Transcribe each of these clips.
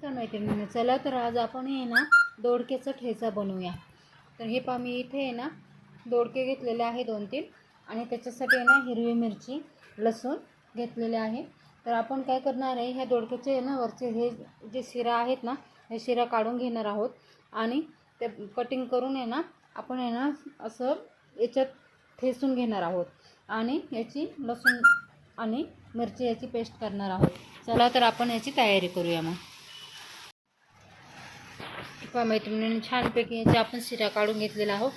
नमस्कार मैत्रिणींनो म्हणजे चला तर आज आपण हे ना दोडक्याचा ठेचा बनवूया. तर हे पा मी इथे आहे ना दोडके घेतलेले आहे दोन तीन. आणि त्याच्यासाठी आहे ना हिरवी मिरची लसूण घेतलेले आहे. तर आपण काय करणार आहे ह्या दोडक्याचे आहे ना वरचे हे जे शिरा आहेत ना हे शिरा काढून घेणार आहोत. आणि ते कटिंग करून आहे ना आपण आहे ना असं याच्यात ठेसून घेणार आहोत. आणि याची लसूण आणि मिरची याची पेस्ट करणार आहोत. चला तर आपण याची तयारी करूया मग. किंवा मैत्रिणींनी छानपैकी याच्या आपण शिरा काढून घेतलेला आहोत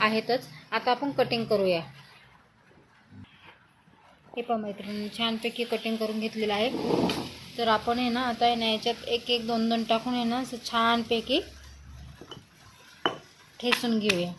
आहेतच. आता आपण कटिंग करूया. हे पहा मैत्रिणी छानपैकी कटिंग करून घेतलेलं आहे. तर आपण आहे ना आता आहे ना याच्यात एक एक दोन दोन टाकून आहे ना असं छानपैकी ठेसून घेऊया.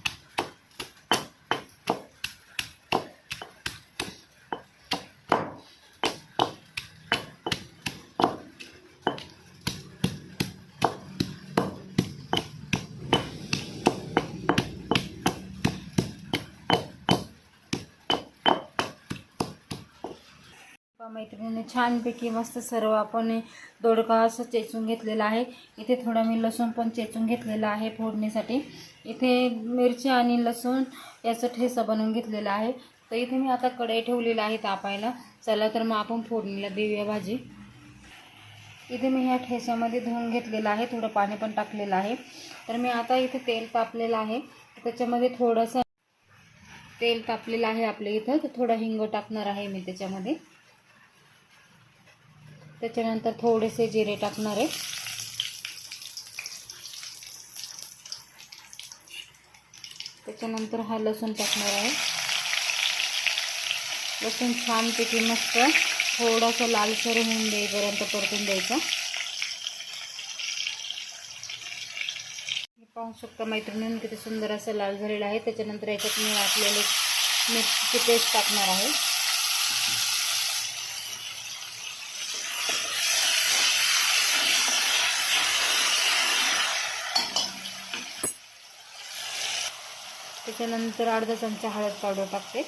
मैत्रिणीने छानपैकी मस्त सर्व आपण दोडका असं चेचून घेतलेला आहे. इथे थोडा मी लसूण पण चेचून घेतलेला आहे फोडणीसाठी. इथे मिरची आणि लसूण याचं ठेसा बनवून घेतलेला आहे. तर इथे मी आता कढई ठेवलेला आहे तापायला. चला तर मग आपण फोडणीला देऊया भाजी. इथे मी ह्या ठेच्यामध्ये धुवून घेतलेलं आहे. थोडं पाणी पण टाकलेलं आहे. तर मी आता इथे तेल तापलेलं आहे. त्याच्यामध्ये थोडंसं तेल तापलेलं आहे आपल्या इथं. तर थोडं हिंग टाकणार आहे मी त्याच्यामध्ये. त्याच्यानंतर थोडेसे जिरे टाकणार आहे. त्याच्यानंतर हा लसूण टाकणार आहे. लसूण छानपैकी मस्त थोडासा लालसर होऊन देईपर्यंत परतून द्यायचा. पाहू शकता मैत्रिणींनी किती सुंदर असं लाल झालेलं आहे. त्याच्यानंतर याच्यात मी वाटलेले मिरचीची पेस्ट टाकणार आहे. त्याच्यानंतर अर्धा चमचा हळद पावडर टाकते.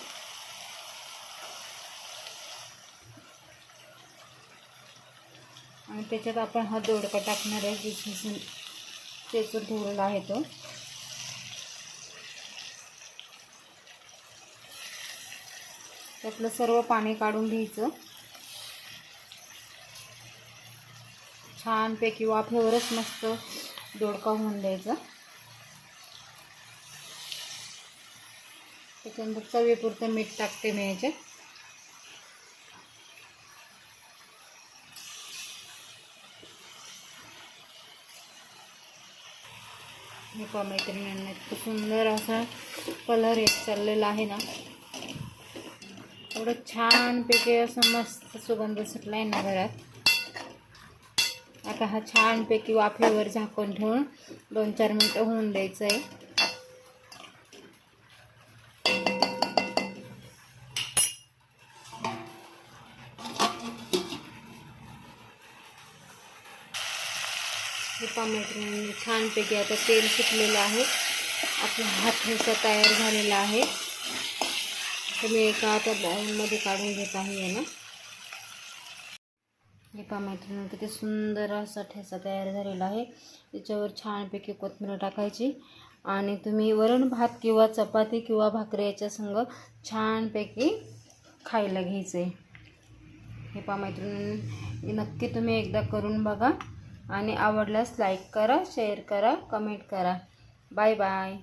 आणि त्याच्यात आपण हा दोडका टाकणार आहे जे चेचून ठेवलेला आहे तो. त्यातलं सर्व पाणी काढून घ्यायचं. छानपैकी वाफेवरच मस्त दोडका होऊन द्यायचा. त्याच्यानंतर चवीपुरतं मीठ टाकते मी याच्यात. हे पहा मैत्रिणींना इतकं सुंदर असा कलर येत चाललेला आहे ना. एवढं छानपैकी असं मस्त सुगंध सुटला आहे ना घरात. आता हा छानपैकी वाफेवर झाकून ठेवून दोन चार मिनटं होऊन द्यायचं आहे हे पहा छानपैकी आता तेल सुटलेलं आहे. आपला हात ठेचा तयार झालेला आहे. तर मी एका आता बॉलमध्ये काढून घेत आहे आहे ना हे पहा किती सुंदर असा ठेचा तयार झालेला आहे. त्याच्यावर छानपैकी कोथिंबीर टाकायची. आणि तुम्ही वरण भात किंवा चपाती किंवा भाकरी याच्या संग छानपैकी खायला घ्यायचं आहे हे पहा नक्की तुम्ही एकदा करून बघा. आणि आवडल्यास लाईक करा शेअर करा कमेंट करा. Bye bye